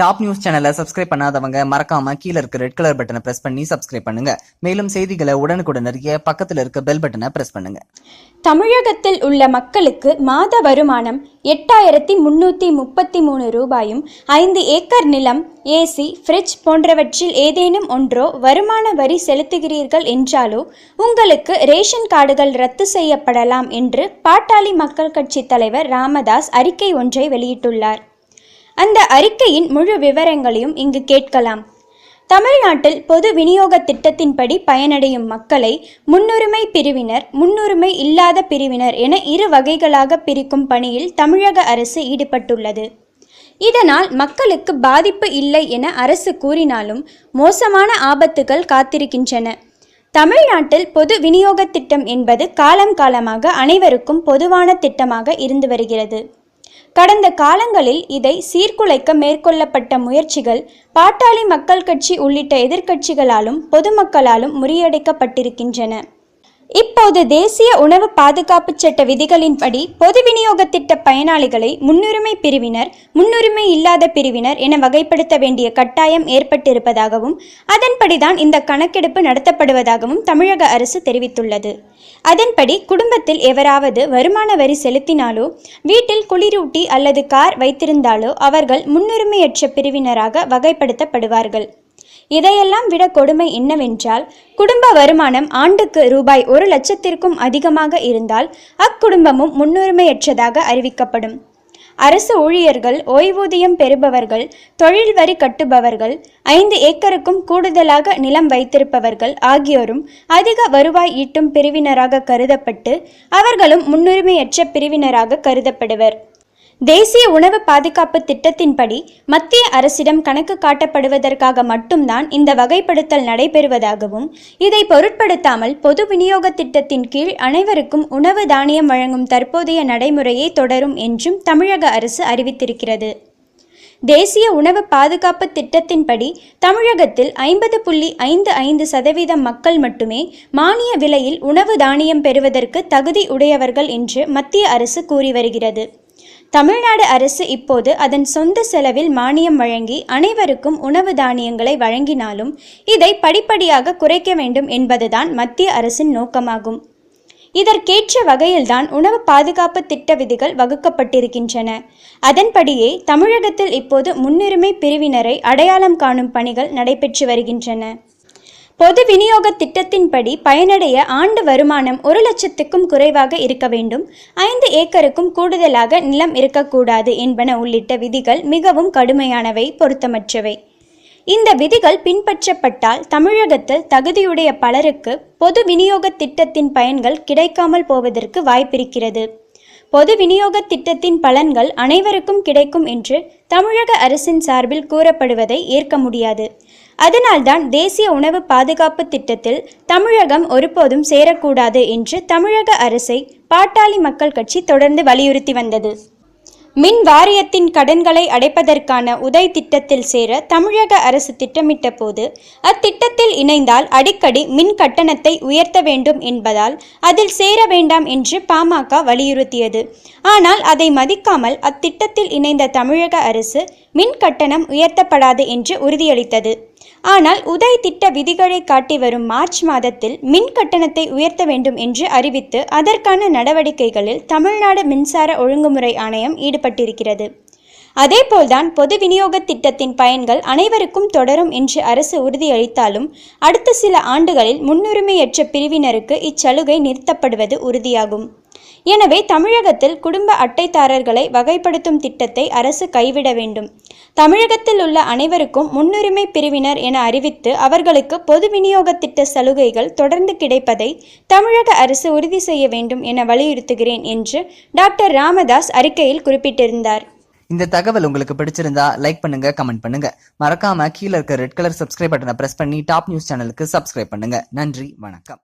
Top news சேனலை subscribe பண்ணாதவங்க மறக்காம கீழே இருக்க ரெட் கலர் பட்டனை பிரஸ் பண்ணி சப்ஸ்கிரைப் பண்ணுங்க. மேலும் செய்திகளை உடனுக்குடன் அறிய பக்கத்தில் இருக்க பெல் பட்டனை பிரஸ் பண்ணுங்க. தமிழகத்தில் உள்ள மக்களுக்கு மாத வருமானம் எட்டாயிரத்தி முன்னூற்றி முப்பத்தி மூணு ரூபாயும் ஐந்து ஏக்கர் நிலம் ஏசி ஃப்ரிட்ஜ் போன்றவற்றில் ஏதேனும் ஒன்றோ வருமான வரி செலுத்துகிறீர்கள் என்றாலோ உங்களுக்கு ரேஷன் கார்டுகள் ரத்து செய்யப்படலாம் என்று பாட்டாளி மக்கள் கட்சி தலைவர் ராமதாஸ் அறிக்கை ஒன்றை வெளியிட்டுள்ளார். அந்த அறிக்கையின் முழு விவரங்களையும் இங்கு கேட்கலாம். தமிழ்நாட்டில் பொது விநியோக திட்டத்தின்படி பயனடையும் மக்களை முன்னுரிமை பிரிவினர் முன்னுரிமை இல்லாத பிரிவினர் என இரு வகைகளாக பிரிக்கும் பணியில் தமிழக அரசு ஈடுபட்டுள்ளது. இதனால் மக்களுக்கு பாதிப்பு இல்லை என அரசு கூறினாலும் மோசமான ஆபத்துகள் காத்திருக்கின்றன. தமிழ்நாட்டில் பொது விநியோக திட்டம் என்பது காலம் காலமாக அனைவருக்கும் பொதுவான திட்டமாக இருந்து வருகிறது. கடந்த காலங்களில் இதை சீர்குலைக்க மேற்கொள்ளப்பட்ட முயற்சிகள் பாட்டாளி மக்கள் கட்சி உள்ளிட்ட எதிர்க்கட்சிகளாலும் பொதுமக்களாலும் முறியடிக்கப்பட்டிருக்கின்றன. இப்போது தேசிய உணவு பாதுகாப்பு சட்ட விதிகளின்படி பொது விநியோக திட்ட பயனாளிகளை முன்னுரிமை பிரிவினர் முன்னுரிமை இல்லாத பிரிவினர் என வகைப்படுத்த வேண்டிய கட்டாயம் ஏற்பட்டிருப்பதாகவும் அதன்படிதான் இந்த கணக்கெடுப்பு நடத்தப்படுவதாகவும் தமிழக அரசு தெரிவித்துள்ளது. அதன்படி குடும்பத்தில் எவராவது வருமான வரி செலுத்தினாலோ வீட்டில் குளிரூட்டி அல்லது கார் வைத்திருந்தாலோ அவர்கள் முன்னுரிமையற்ற பிரிவினராக வகைப்படுத்தப்படுவார்கள். இதையெல்லாம் விட கொடுமை என்னவென்றால் குடும்ப வருமானம் ஆண்டுக்கு ரூபாய் ஒரு லட்சத்திற்கும் அதிகமாக இருந்தால் அக்குடும்பமும் முன்னுரிமையற்றதாக அறிவிக்கப்படும். அரசு ஊழியர்கள் ஓய்வூதியம் பெறுபவர்கள் தொழில் வரி கட்டுபவர்கள் ஐந்து ஏக்கருக்கும் கூடுதலாக நிலம் வைத்திருப்பவர்கள் ஆகியோரும் அதிக வருவாய் ஈட்டும் பிரிவினராக கருதப்பட்டு அவர்களும் முன்னுரிமையற்ற பிரிவினராக கருதப்படுவர். தேசிய உணவு பாதுகாப்பு திட்டத்தின்படி மத்திய அரசிடம் கணக்கு காட்டப்படுவதற்காக மட்டும்தான் இந்த வகைப்படுத்தல் நடைபெறுவதாகவும் இதை பொருட்படுத்தாமல் பொது விநியோக திட்டத்தின் கீழ் அனைவருக்கும் உணவு தானியம் வழங்கும் தற்போதைய நடைமுறையே தொடரும் என்றும் தமிழக அரசு அறிவித்திருக்கிறது. தேசிய உணவு பாதுகாப்பு திட்டத்தின்படி தமிழகத்தில் ஐம்பது புள்ளி ஐந்து ஐந்து சதவீதம் மக்கள் மட்டுமே மானிய விலையில் உணவு தானியம் பெறுவதற்கு தகுதி உடையவர்கள் என்று மத்திய அரசு கூறி வருகிறது. தமிழ்நாடு அரசு இப்போது அதன் சொந்த செலவில் மானியம் வழங்கி அனைவருக்கும் உணவு தானியங்களை வழங்கினாலும் இதை படிப்படியாக குறைக்க வேண்டும் என்பதுதான் மத்திய அரசின் நோக்கமாகும். இதற்கேற்ற வகையில்தான் உணவு பாதுகாப்பு திட்ட விதிகள் வகுக்கப்பட்டிருக்கின்றன. அதன்படியே தமிழகத்தில் இப்போது முன்னுரிமை பிரிவினரை அடையாளம் காணும் பணிகள் நடைபெற்று வருகின்றன. பொது விநியோக திட்டத்தின்படி பயனடைய ஆண்டு வருமானம் ஒரு லட்சத்துக்கும் குறைவாக இருக்க வேண்டும். ஐந்து ஏக்கருக்கும் கூடுதலாக நிலம் இருக்கக்கூடாது என்பன உள்ளிட்ட விதிகள் மிகவும் கடுமையானவை பொருத்தமற்றவை. இந்த விதிகள் பின்பற்றப்பட்டால் தமிழகத்தில் தகுதியுடைய பலருக்கு பொது விநியோக திட்டத்தின் பயன்கள் கிடைக்காமல் போவதற்கு வாய்ப்பிருக்கிறது. பொது விநியோக திட்டத்தின் பலன்கள் அனைவருக்கும் கிடைக்கும் என்று தமிழக அரசின் சார்பில் கூறப்படுவதை ஏற்க முடியாது. அதனால்தான் தேசிய உணவு பாதுகாப்பு திட்டத்தில் தமிழகம் ஒருபோதும் சேரக்கூடாது என்று தமிழக அரசை பாட்டாளி மக்கள் கட்சி தொடர்ந்து வலியுறுத்தி வந்தது. மின் வாரியத்தின் கடன்களை அடைப்பதற்கான உதய் திட்டத்தில் சேர தமிழக அரசு திட்டமிட்ட போது அத்திட்டத்தில் இணைந்தால் அடிக்கடி மின் கட்டணத்தை உயர்த்த வேண்டும் என்பதால் அதில் சேர வேண்டாம் என்று பாமக வலியுறுத்தியது. ஆனால் அதை மதிக்காமல் அத்திட்டத்தில் இணைந்த தமிழக அரசு மின் கட்டணம் உயர்த்தப்படாது என்று உறுதியளித்தது. ஆனால் உதய் திட்ட விதிகளை காட்டி வரும் மார்ச் மாதத்தில் மின் கட்டணத்தை உயர்த்த வேண்டும் என்று அறிவித்து அதற்கான நடவடிக்கைகளில் தமிழ்நாடு மின்சார ஒழுங்குமுறை ஆணையம் ஈடுபட்டிருக்கிறது. அதேபோல்தான் பொது விநியோக திட்டத்தின் பயன்கள் அனைவருக்கும் தொடரும் என்று அரசு உறுதியளித்தாலும் அடுத்த சில ஆண்டுகளில் முன்னுரிமையற்ற பிரிவினருக்கு இச்சலுகை நிறுத்தப்படுவது உறுதியாகும். எனவே தமிழகத்தில் குடும்ப அட்டைதாரர்களை வகைப்படுத்தும் திட்டத்தை அரசு கைவிட வேண்டும். தமிழகத்தில் உள்ள அனைவருக்கும் முன்னுரிமை பிரிவினர் என அறிவித்து அவர்களுக்கு பொது விநியோக திட்ட சலுகைகள் தொடர்ந்து கிடைப்பதை தமிழக அரசு உறுதி செய்ய வேண்டும் என வலியுறுத்துகிறேன் என்று டாக்டர் ராமதாஸ் அறிக்கையில் குறிப்பிட்டிருந்தார். இந்த தகவல் உங்களுக்கு பிடிச்சிருந்தா லைக் பண்ணுங்க கமெண்ட் பண்ணுங்க. மறக்காம கீழே இருக்க ரெட் கலர் சப்ஸ்கிரைப் பட்டனை பிரஸ் பண்ணி டாப் நியூஸ் சேனலுக்கு சப்ஸ்கிரைப் பண்ணுங்க. நன்றி வணக்கம்.